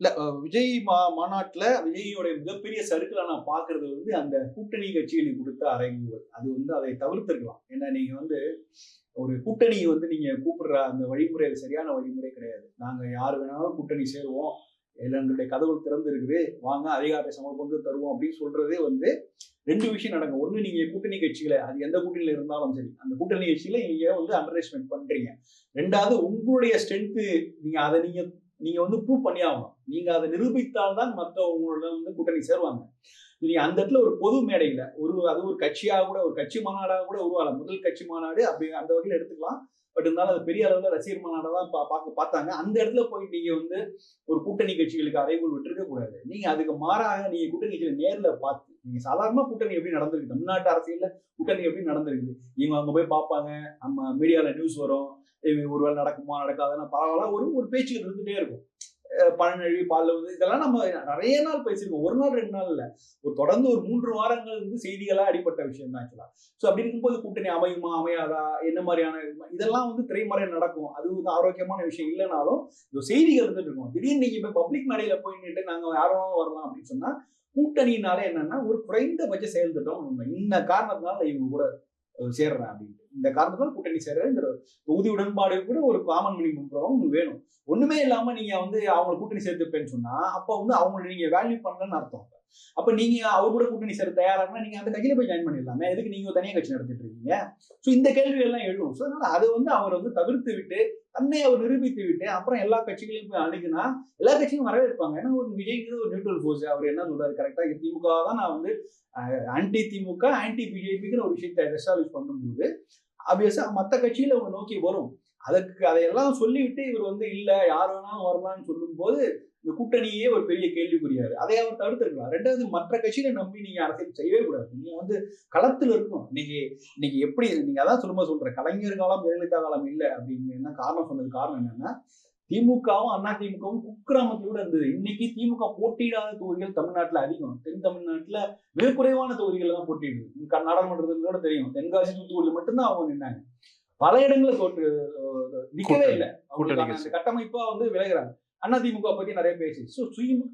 இல்லை விஜய் மா மாநாட்டில் விஜயோடைய மிகப்பெரிய சறுக்கலை நான் பார்க்கறது வந்து அந்த கூட்டணி கட்சிகளுக்கு கொடுத்த அறைகூவல் அது வந்து அதை தவிர்த்திருக்கலாம். ஏன்னா நீங்கள் வந்து ஒரு கூட்டணி வந்து நீங்கள் கூப்பிடுற அந்த வழிமுறை சரியான வழிமுறை கிடையாது. நாங்கள் யார் வேணாலும் கூட்டணி சேருவோம். எங்களுடைய கதவுகள் திறந்து இருக்குது. வாங்க அதிகாரத்தை சம பங்கு தருவோம் அப்படின்னு சொல்றதே வந்து ரெண்டு விஷயம் நடக்கும். ஒன்று நீங்க கூட்டணி கட்சிகளை அது எந்த கூட்டணியில இருந்தாலும் சரி அந்த கூட்டணி கட்சியில நீங்க வந்து அண்டர் எஸ்டிமேட் பண்றீங்க. ரெண்டாவது உங்களுடைய ஸ்ட்ரென்த்து நீங்க அதை நீங்க நீங்க வந்து ப்ரூவ் பண்ணி ஆகணும். நீங்க அதை நிரூபித்தால்தான் மற்ற உங்களோட வந்து கூட்டணி சேருவாங்க. நீங்க அந்த இடத்துல ஒரு பொது மேடையில ஒரு அது ஒரு கட்சியாக கூட ஒரு கட்சி மாநாடாக கூட உருவாகலாம். முதல் கட்சி மாநாடு அப்படி அந்த வகையில் எடுத்துக்கலாம். பட் இருந்தாலும் அது பெரிய அளவில் ரசிகர் மாநாடாக தான் பா- பார்க்க பார்த்தாங்க. அந்த இடத்துல போய் நீங்க வந்து ஒரு கூட்டணி கட்சிகளுக்கு அறைகூல் விட்டுருக்க கூடாது. நீங்க அதுக்கு மாறாக நீங்க கூட்டணி கட்சிகளை நேரில் பார்த்து நீங்க சாதாரணமா கூட்டணி எப்படி நடந்திருக்கு? தமிழ்நாட்டு அரசியல்ல கூட்டணி எப்படி நடந்திருக்கு இவங்க அங்க போய் பார்ப்பாங்க நம்ம மீடியால நியூஸ் வரும் இவங்க ஒருவேளை நடக்குமா நடக்காதுன்னா பரவாயில்ல ஒரு ஒரு பேச்சுகள் இருந்துட்டே இருக்கும். பழநழி பழனழி பால் வந்து இதெல்லாம் நம்ம நிறைய நாள் பேசியிருக்கோம். ஒரு நாள் ரெண்டு நாள் இல்லை. ஒரு தொடர்ந்து ஒரு மூன்று வாரங்கள் வந்து செய்திகளாக அடிப்பட்ட விஷயம் தான் ஆக்சுவலா ஸோ அப்படி இருக்கும்போது கூட்டணி அமையுமா அமையாதா? என்ன மாதிரியான இதெல்லாம் வந்து திரைமறையில் நடக்கும். அது வந்து ஆரோக்கியமான விஷயம் இல்லைனாலும் இந்த செய்திகள் இருந்துட்டு இருக்கும். திடீர்னு நீங்கள் இப்போ பப்ளிக் மேடையில் போய் நின்று நாங்கள் யாரும் வரலாம் அப்படின்னு சொன்னால் கூட்டணினாலே என்னன்னா ஒரு குறைந்தபட்ச செயல் திட்டம் இந்த காரணத்தினால இவங்க கூட சேர்றேன் அப்படின்ட்டு. இந்த காரணத்தினால கூட்டணி சேர்றேங்கிற தொகுதி உடன்பாடு கூட ஒரு காமன் மினிமம் ப்ரோக்ராம் வேணும். ஒண்ணுமே இல்லாம நீங்க வந்து அவங்க கூட்டணி சேர்த்துப்பேன்னு சொன்னா அப்ப வந்து அவங்களை நீங்க வேல்யூ பண்ணலன்னு அர்த்தம். அப்ப நீங்க அவர் கூட கூட்டணி சேர தயாராகனா நீங்க அந்த கட்சியில போய் ஜாயின் பண்ணிடலாமே. எதுக்கு நீங்க தனியாக தனியா கட்சி நடத்திட்டு இருக்கீங்க? ஸோ இந்த கேள்வி எல்லாம் எழும் ஸோ அதனால அதை வந்து அவர் வந்து தவிர்த்து விட்டு தன்னை அவர் நிரூபித்து விட்டு அப்புறம் எல்லா கட்சிகளையும் போய் அணுகுனா எல்லா கட்சியும் வரவேற்பாங்க. ஏன்னா ஒரு விஜய்ங்கிறது ஒரு நியூட்ரல் ஃபோர்ஸ் அவர் என்ன சொல்றாரு கரெக்டா திமுக தான் நான் வந்து ஆன்டி திமுக ஆன்டி பிஜேபிங்கிற ஒரு விஷயத்தை எஸ்டாப்ளிஷ் பண்ணும்போது ஆப்வியஸா மற்ற கட்சியில அவங்க நோக்கி வரும். அதற்கு அதையெல்லாம் சொல்லிவிட்டு இவர் வந்து இல்லை யார் வேணாலும் வரலாம்னு சொல்லும்போது இந்த கூட்டணியே ஒரு பெரிய கேள்விக்குரியாரு அதை அவர் தடுத்திருக்கலாம் ரெண்டாவது மற்ற கட்சியில நம்பி நீங்க அரசியல் செய்யவே கூடாது. நீங்க வந்து களத்துல இருக்கணும். இன்னைக்கு இன்னைக்கு எப்படி நீங்க அதான் சொல்லுமா சொல்ற கலைஞர் காலம் ஜெயலலிதா காலம் இல்லை அப்படின்னு என்ன காரணம் சொன்னது காரணம் என்னன்னா திமுகவும் அண்ணா திமுகவும் குக்கிராமத்தோட இருந்தது. இன்னைக்கு திமுக போட்டியிடாத தொகுதிகள் தமிழ்நாட்டில் அதிகம். தென் தமிழ்நாட்டில் மிக குறைவான தொகுதிகள் தான் போட்டியிடுது. நாடாளுமன்றத்துல கூட தெரியும். தென்காசி தூத்துக்குடியில் மட்டும்தான் அவங்க நின்னாங்க. பல இடங்கள்ல தோற்று நிக்கவே இல்லை. கட்டமைப்பா வந்து விலகுறாங்க. அண்ணா திமுக பத்தி நிறைய பேசி ஸோ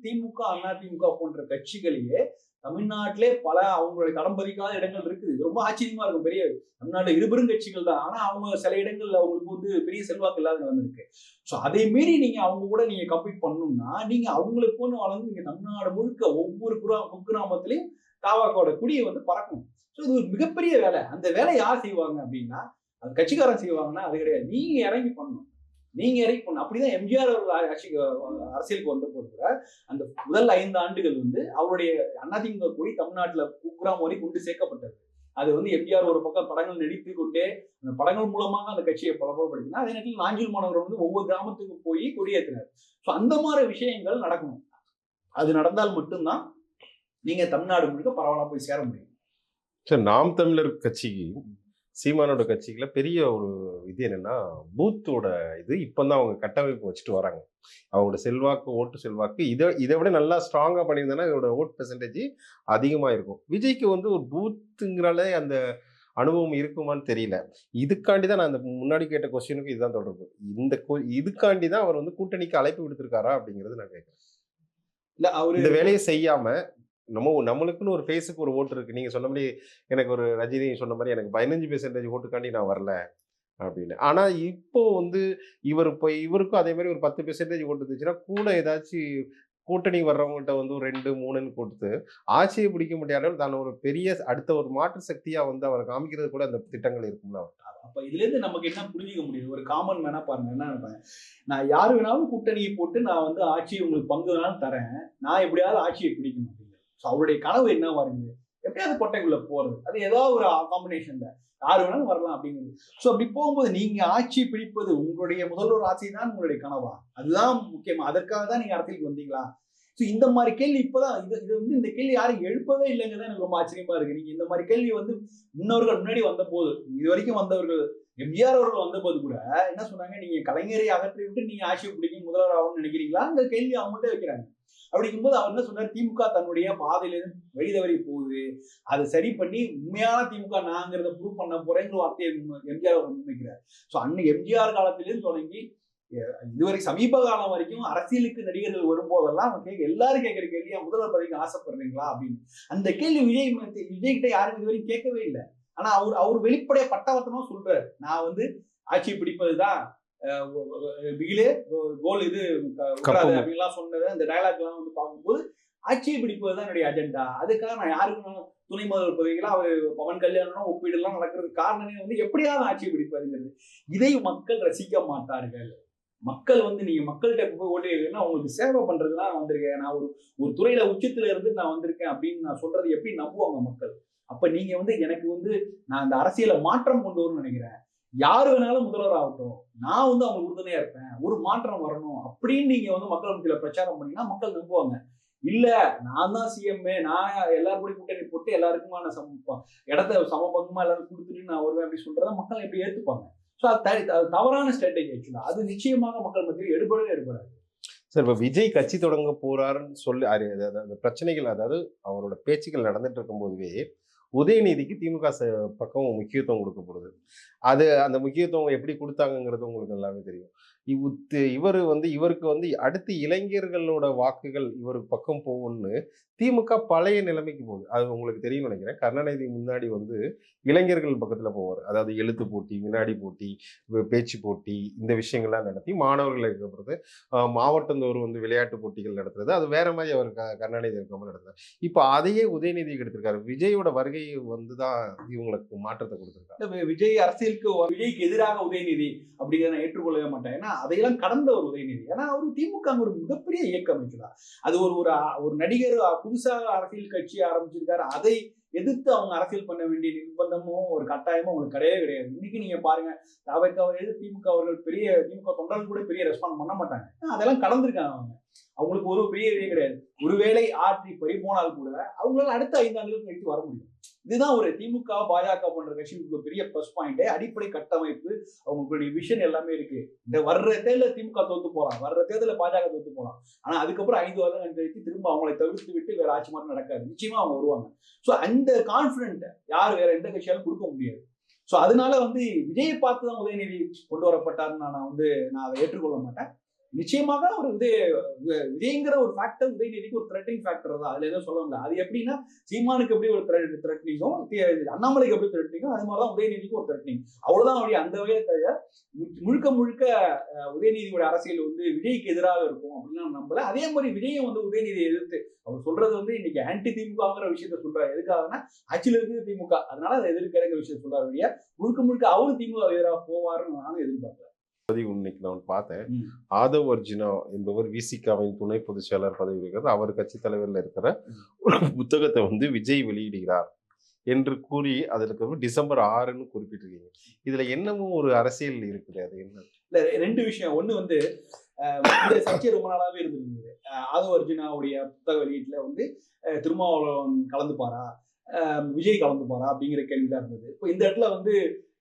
திமுக அண்ணா திமுக போன்ற கட்சிகளையே தமிழ்நாட்டிலே பல அவங்களுடைய தடம் பதிக்காத இடங்கள் இருக்குது. ரொம்ப ஆச்சரியமா இருக்கும். பெரிய தமிழ்நாட்டுல இருபெரும் கட்சிகள் தான். ஆனா அவங்க சில இடங்கள்ல அவங்களுக்கு வந்து பெரிய செல்வாக்கு இல்லாத நிலைமை இருக்கு. ஸோ அதை மீறி நீங்க அவங்க கூட நீங்க கம்ப்ளீட் பண்ணணும்னா நீங்க அவங்களுக்கு போன வளர்ந்து நீங்க தமிழ்நாடு முழுக்க ஒவ்வொரு குரா குக்கிராமத்திலையும் தாவாக்கோட குடியை வந்து பறக்கணும். ஸோ இது ஒரு மிகப்பெரிய வேலை. அந்த வேலை யார் செய்வாங்க அப்படின்னா அது கட்சிக்காரன் செய்வாங்கன்னா அது கிடையாது. நீங்க இறங்கி பண்ணணும். நீங்க இறங்கி பண்ணணும். அப்படிதான் எம்ஜிஆர் அவர்கள் கட்சி அரசியலுக்கு வந்த போது கூட அந்த முதல் ஐந்து ஆண்டுகள் வந்து அவருடைய அதிமுக கூடி தமிழ்நாட்டுல குக்கிராமம் வரை கொண்டு சேர்க்கப்பட்டது. அது வந்து எம்ஜிஆர் ஒரு பக்கம் படங்கள் நடித்து கொண்டே அந்த படங்கள் மூலமாக அந்த கட்சியை பலப்படுத்தினா அதே நேரத்தில் நாஞ்சில் மாணவர் வந்து ஒவ்வொரு கிராமத்துக்கு போய் கொடியேற்றினார். ஸோ அந்த மாதிரி விஷயங்கள் நடக்கணும். அது நடந்தால் மட்டும்தான் நீங்க தமிழ்நாடு முழுக்க பரவலா போய் சேர முடியும். சார் நாம் தமிழர் கட்சிக்கு சீமானோட கட்சிக்குள்ள பெரிய ஒரு இது என்னன்னா பூத்தோட இது இப்போதான் அவங்க கட்டமைப்பு வச்சுட்டு வராங்க. அவங்களோட செல்வாக்கு ஓட்டு செல்வாக்கு இதை இதை விட நல்லா ஸ்ட்ராங்காக பண்ணியிருந்தேன்னா இதோட ஓட் பெர்சன்டேஜ் அதிகமாக இருக்கும். விஜய்க்கு வந்து ஒரு பூத்துங்கிறாலே அந்த அனுபவம் இருக்குமான்னு தெரியல. இதுக்காண்டி தான் நான் அந்த முன்னாடி கேட்ட கொஸ்டினுக்கு இதுதான் தொடர்பு. இந்த கொ- இதுக்காண்டி தான் அவர் வந்து கூட்டணிக்கு அழைப்பு விடுத்திருக்காரா அப்படிங்கிறது நான் கேட்கிறேன். இல்ல அவரு இந்த வேலையை செய்யாம நம்ம நம்மளுக்குன்னு ஒரு ஃபேஸுக்கு ஒரு ஓட்டு இருக்கு. நீங்க சொன்ன மாதிரி எனக்கு ஒரு ரஜினி சொன்ன மாதிரி எனக்கு பதினஞ்சு பெர்சன்டேஜ் ஓட்டுக்காண்டி நான் வரல அப்படின்னு. ஆனா இப்போ வந்து இவர் இப்போ இவருக்கும் அதே மாதிரி ஒரு பத்து பெர்சன்டேஜ் ஓட்டு இருந்துச்சுன்னா கூட ஏதாச்சும் கூட்டணி வர்றவங்கள்ட்ட வந்து ஒரு ரெண்டு மூணுன்னு கொடுத்து ஆட்சியை பிடிக்க முடியாத தான் ஒரு பெரிய அடுத்த ஒரு மாற்று சக்தியா வந்து அவரை காமிக்கிறது கூட அந்த திட்டங்கள் இருக்கும்ல அவர் அப்ப இதுல இருந்து நமக்கு என்ன புரிஞ்சுக்க முடியுது? ஒரு காமன் மேனா பாருங்க. என்ன நினைப்பேன் நான் யாரு வேணாலும் கூட்டணியை போட்டு நான் வந்து ஆட்சியை உங்களுக்கு பங்கு வேணாலும் தரேன். நான் எப்படியாவது ஆட்சியை பிடிக்கணும். அவருடைய கனவு என்ன வருது எப்படியாவது கொட்டைக்குள்ளே போறது. அது ஏதோ ஒரு காம்பினேஷன்ல யார் வேணாலும் வரலாம் அப்படிங்கிறது. ஸோ அப்படி போகும்போது நீங்க ஆட்சி பிடிப்பது உங்களுடைய முதல்வர் ஆட்சி தான் உங்களுடைய கனவா? அதுதான் முக்கியமா. அதற்காக தான் நீங்க அரசியலுக்கு வந்தீங்களா? ஸோ இந்த மாதிரி கேள்வி இப்போதான் இது இது வந்து இந்த கேள்வி யாரும் எழுப்பவே இல்லைங்கிறது எனக்கு ரொம்ப ஆச்சரியமா இருக்கு. நீங்க இந்த மாதிரி கேள்வி வந்து முன்னோர்கள் முன்னாடி வந்த போது இது வரைக்கும் வந்தவர்கள் எம்ஜிஆர் அவர்கள் வந்தபோது கூட என்ன சொன்னாங்க? நீங்க கலைஞரை அகற்றி விட்டு நீங்க ஆட்சியை பிடிக்கும் முதல்வர் ஆகணும்னு நினைக்கிறீங்களா? அந்த கேள்வி அவங்கள்ட்ட வைக்கிறாங்க. அப்படிங்கும்போது அவர் என்ன சொன்னார்? திமுக தன்னுடைய பாதையிலிருந்து வழி போகுது. அதை சரி பண்ணி உண்மையான திமுக நாங்கிறத ப்ரூவ் பண்ண போறேங்கிற வார்த்தையை எம்ஜிஆர் அவர் முன்வைக்கிறார். ஸோ அன்னைக்கு எம்ஜிஆர் காலத்திலேருந்து தொடங்கி இதுவரை சமீப காலம் வரைக்கும் அரசியலுக்கு நடிகர்கள் வரும்போதெல்லாம் அவங்க கேட்க எல்லாரும் கேட்கிற கேள்வியா முதல்வர் பதவிக்கு ஆசைப்படுறீங்களா அப்படின்னு. அந்த கேள்வி விஜய் விஜய்கிட்ட விஜய் கிட்ட யாரும் இதுவரைக்கும் கேட்கவே இல்லை. ஆனா அவர் அவர் வெளிப்படையா பட்டவர்த்தமா சொல்றாரு. நான் வந்து ஆட்சி பிடிப்பதுதான் பிகிலே கோல் இது. அப்படின்லாம் சொன்னது அந்த டயலாக் எல்லாம் வந்து பார்க்கும்போது ஆட்சியை பிடிப்பது தான் என்னுடைய அஜெண்டா அதுக்காக நான் யாருக்கும் துணை முதல்வர் பதவிகளாம் அவர் பவன் கல்யாணம் ஒப்பீடுலாம் நடக்கிறதுக்கு காரணமே வந்து எப்படியாவது ஆட்சியை பிடிப்பாருங்கிறது. இதை மக்கள் ரசிக்க மாட்டார்கள். மக்கள் வந்து நீங்க மக்கள்கிட்ட போய் ஓட்டு கேட்கறதுன்னா உங்களுக்கு சேவை நான் வந்திருக்கேன். நான் ஒரு ஒரு துறையில உச்சத்துல இருந்து நான் வந்திருக்கேன் அப்படின்னு நான் சொல்றது எப்படி நம்புவாங்க மக்கள்? அப்ப நீங்க வந்து எனக்கு வந்து நான் அந்த அரசியலை மாற்றம் கொண்டு வரணும்னு நினைக்கிறேன். யாரு வேணாலும் முதல்வர் ஆகட்டும் நான் வந்து அவங்க உறுதுணையா இருப்பேன். ஒரு மாற்றம் வரணும் அப்படின்னு நீங்க வந்து மக்கள் மத்தியில பிரச்சாரம் பண்ணீங்கன்னா மக்கள் நம்புவாங்க. இல்ல நான் தான் சிஎம் நான் எல்லாரும் கூட கூட்டணி போட்டு எல்லாருக்குமான சம இடத்த சம பங்குமா எல்லாரும் கொடுத்துட்டு நான் வருவேன் அப்படி சொல்றத மக்கள் எப்படி ஏத்துப்பாங்க. ஸோ அது த- தவறான ஸ்ட்ராட்டஜி ஆக்சுவலா அது நிச்சயமாக மக்கள் மத்தியில் எடுபடவே எடுபடாது. சார் இப்போ விஜய் கட்சி தொடங்க போறாருன்னு சொல்லி அந்த பிரச்சனைகள் அதாவது அவரோட பேச்சுக்கள் நடந்துட்டு இருக்கும்போதுவே உதயநிதிக்கு திமுக ச- பக்கம் முக்கியத்துவம் கொடுக்கப்படுது அது அந்த முக்கியத்துவம் எப்படி கொடுத்தாங்கங்கிறது உங்களுக்கு எல்லாமே தெரியும். இவத்து இவர் வந்து இவருக்கு வந்து அடுத்து இளைஞர்களோட வாக்குகள் இவர் பக்கம் போகும்னு திமுக பழைய நிலைமைக்கு போகுது. அது உங்களுக்கு தெரியும்னு நினைக்கிறேன். கருணாநிதி முன்னாடி வந்து இளைஞர்கள் பக்கத்தில் போவார். அதாவது எழுத்து போட்டி வினாடி போட்டி பேச்சு போட்டி இந்த விஷயங்கள்லாம் நடத்தி மாணவர்களை இருக்கிறது மாவட்டந்தோறும் வந்து விளையாட்டு போட்டிகள் நடத்துறது. அது வேற மாதிரி அவர் க- கருணாநிதி இருக்காமல் நடத்துறாரு. இப்போ அதையே உதயநிதிக்கு எடுத்திருக்காரு விஜயோட வருகை வந்து தான் இவங்களுக்கு மாற்றத்தை கொடுத்துருக்காரு. விஜய் அரசியலுக்கு விஜய்க்கு எதிராக உதயநிதி அப்படிங்கிறத நான் ஏற்றுக்கொள்ளவே மாட்டேன். ஏன்னா அதையெல்லாம் கடந்த ஒரு உதயநிதி. ஏன்னா அவர் திமுக ஒரு மிகப்பெரிய இயக்கம் ஆக்சுவலா அது ஒரு ஒரு ஒரு நடிகர் புதுசாக அரசியல் கட்சி ஆரம்பிச்சிருக்காரு. அதை எதிர்த்து அவங்க அரசியல் பண்ண வேண்டிய நிர்பந்தமும் ஒரு கட்டாயமும் அவங்களுக்கு கிடையவே கிடையாது. இன்னைக்கு நீங்க பாருங்க அவைக்கு அவர் எதிர்த்து திமுக அவர்கள் பெரிய திமுக தொண்டர்கள் கூட பெரிய ரெஸ்பாண்ட் பண்ண மாட்டாங்க. அதெல்லாம் கடந்திருக்காங்க அவங்க. அவங்களுக்கு ஒரு பெரிய இதே கிடையாது. ஒருவேளை ஆற்றி பறி போனால் கூட அவங்களால அடுத்த ஐந்து ஆண்டுகளுக்கு வர முடியும். இதுதான் ஒரு திமுக பாஜக போன்ற கட்சிகளுக்கு பெரிய ப்ளஸ் பாயிண்ட் அடிப்படை கட்டமைப்பு அவங்களுடைய விஷன் எல்லாமே இருக்கு. இந்த வர்ற தேர்தல திமுக தோத்து போகலாம் வர்ற தேர்தல பாஜக தோத்து போகலாம் ஆனா அதுக்கப்புறம் ஐந்து வருடம் கழித்து திரும்ப அவங்களை தவிர்த்து விட்டு வேற ஆட்சி மாற்றம் நடக்காது. நிச்சயமா அவங்க வருவாங்க. ஸோ அந்த கான்பிடன்ட் யார் வேற எந்த கட்சியாலும் கொடுக்க முடியாது. ஸோ அதனால வந்து விஜயை பார்த்து தான் உதயநிதி கொண்டு வரப்பட்டாருன்னு நான் வந்து நான் அதை ஏற்றுக்கொள்ள மாட்டேன். நிச்சயமாக ஒரு உதய வி- விஜய்ங்கிற ஒரு ஃபேக்டர் உதயநிதிக்கு ஒரு த்ரெட்டிங் ஃபேக்டர் தான். அதுல எதுவும் சொல்ல முடியல. அது எப்படின்னா சீமானுக்கு எப்படி ஒரு த்ரெட்னிங்கும் அண்ணாமலைக்கு எப்படி த்ரெட்னிங்கும் அது மாதிரி தான் உதயநிதிக்கு ஒரு த்ரெட்னிங் அவ்வளவுதான் அவருடைய அந்த வகையை தவிர மு- முழுக்க முழுக்க உதயநிதியோட அரசியல் வந்து விஜய்க்கு எதிராக இருக்கும் அப்படின்னு நான் நம்பல. அதே மாதிரி விஜயம் வந்து உதயநிதியை எதிர்த்து அவர் சொல்றது வந்து இன்னைக்கு ஆன்டி திமுகங்கிற விஷயத்த சொல்றாரு. எதுக்காகனா ஆட்சியில் இருக்குது திமுக. அதனால அதை எதிர்க்கிறங்கிற விஷயத்த சொல்றாரு முழுக்க முழுக்க அவரு திமுக எதிராக போவாருன்னு நானும் எதிர்பார்க்கிறேன் இன்னைக்கு நான் பார்த்தேன். ஆதவ் அர்ஜுனா என்பவர் விசிகாவின் துணை பொதுச் செயலாளர் பதவி இருக்கிறது அவர் கட்சி தலைவர்ல இருக்கிற ஒரு புத்தகத்தை வந்து விஜய் வெளியிடுகிறார் என்று கூறி அதுக்கு டிசம்பர் ஆறுன்னு குறிப்பிட்டிருக்கீங்க. இதுல என்னமோ ஒரு அரசியல் இருக்குது அது என்ன? இல்ல ரெண்டு விஷயம். ஒண்ணு வந்து இந்த சர்ச்சை ரொம்ப நாளாவே இருந்திருந்தது. ஆதவ அர்ஜுனாவுடைய புத்தக வெளியீட்டுல வந்து திருமாவளவன் கலந்துப்பாரா? விஜய் கலந்துப்பாரா? அப்படிங்கிற கேள்விதான் இருந்தது. இப்போ இந்த இடத்துல வந்து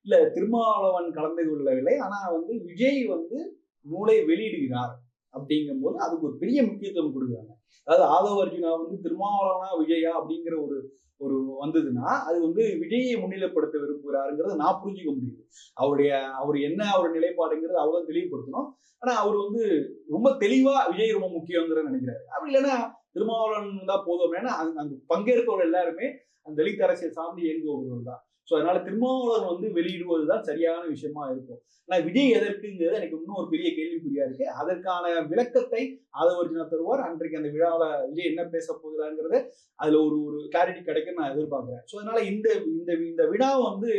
இல்ல திருமாவளவன் கலந்து கொள்ளவில்லை. ஆனா வந்து விஜய் வந்து நூலை வெளியிடுகிறார் அப்படிங்கும்போது அதுக்கு ஒரு பெரிய முக்கியத்துவம் கொடுக்குறாங்க. அதாவது ஆதவ அர்ஜுனா வந்து திருமாவளவனா விஜயா அப்படிங்கிற ஒரு ஒரு வந்ததுன்னா அது வந்து விஜயை முன்னிலைப்படுத்த விரும்புகிறாருங்கிறத நான் புரிஞ்சுக்க முடியுது. அவருடைய அவர் என்ன அவர் நிலைப்பாடுங்கிறது அவ்வளவு தெளிவுபடுத்தணும். ஆனா அவர் வந்து ரொம்ப தெளிவா விஜய் ரொம்ப முக்கியங்கிறத நினைக்கிறாரு. அப்படி இல்லைன்னா திருமாவளவன் தான் போதும். ஏன்னா அங்க அங்க பங்கேற்பவர் எல்லாருமே அந்த தலித் அரசியல் சார்ந்து இயங்குபவர்கள் தான். ஸோ அதனால திருமாவளவன் வந்து வெளியிடுவது தான் சரியான விஷயமா இருக்கும். ஆனால் விஜய் எதற்குங்கிறது எனக்கு இன்னும் ஒரு பெரிய கேள்விக்குறியா இருக்கு. அதற்கான விளக்கத்தை ஆதவர்ஜுனா தருவார். அன்றைக்கு அந்த விழாவில் விஜய் என்ன பேச போகிறாங்கிறது அதுல ஒரு ஒரு கிளாரிட்டி கிடைக்கும் நான் எதிர்பார்க்கிறேன். ஸோ அதனால இந்த இந்த இந்த விழா வந்து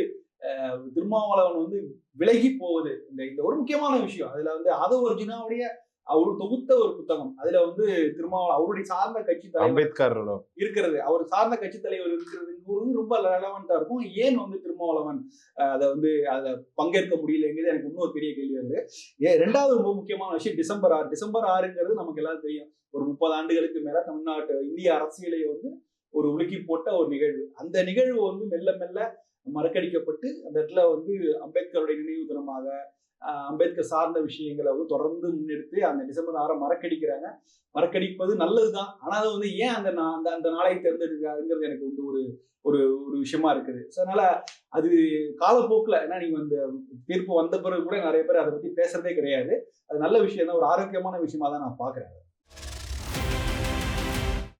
திருமாவளவன் வந்து விலகி போவது இந்த இந்த ஒரு முக்கியமான விஷயம். அதுல வந்து ஆதவர்ஜுனாவுடைய அவர் தொகுத்த ஒரு புத்தகம். அதுல வந்து திருமாவளவன் அவருடைய சார்ந்த கட்சி தலைவர் அம்பேத்கர் இருக்கிறது. அவர் சார்ந்த கட்சி தலைவர் இருக்கிறதுங்கிறது ரொம்ப ரெலவெண்டா இருக்கும். ஏன் வந்து திருமாவளவன் அதை வந்து அதை பங்கேற்க முடியலங்கிறது எனக்கு இன்னொரு பெரிய கேள்வி வருது. ரெண்டாவது ரொம்ப முக்கியமான விஷயம் டிசம்பர் ஆறு. டிசம்பர் ஆறுங்கிறது நமக்கு எல்லாரும் தெரியும். ஒரு முப்பது ஆண்டுகளுக்கு மேல தமிழ்நாட்டு இந்திய அரசியலை வந்து ஒரு உலுக்கி போட்ட ஒரு நிகழ்வு. அந்த நிகழ்வு வந்து மெல்ல மெல்ல மறக்கடிக்கப்பட்டு அந்த இடத்துல வந்து அம்பேத்கருடைய நினைவு தினமாக அம்பேத்கர் சார்ந்த விஷயங்களை வந்து தொடர்ந்து முன்னெடுத்து அந்த டிசம்பர் ஆறை மறக்கடிக்கிறாங்க. மறக்கடிப்பது நல்லதுதான். ஆனால் அது வந்து ஏன் அந்த அந்த அந்த நாளை தேர்ந்தெடுக்கிறாருங்கிறது எனக்கு வந்து ஒரு ஒரு ஒரு விஷயமா இருக்குது. ஸோ அதனால அது காலப்போக்கில் ஏன்னா நீங்கள் அந்த தீர்ப்பு வந்த பிறகு கூட நிறைய பேர் அதை பற்றி பேசுறதே கிடையாது. அது நல்ல விஷயம் தான் ஒரு ஆரோக்கியமான விஷயமா தான் நான் பார்க்குறேன்.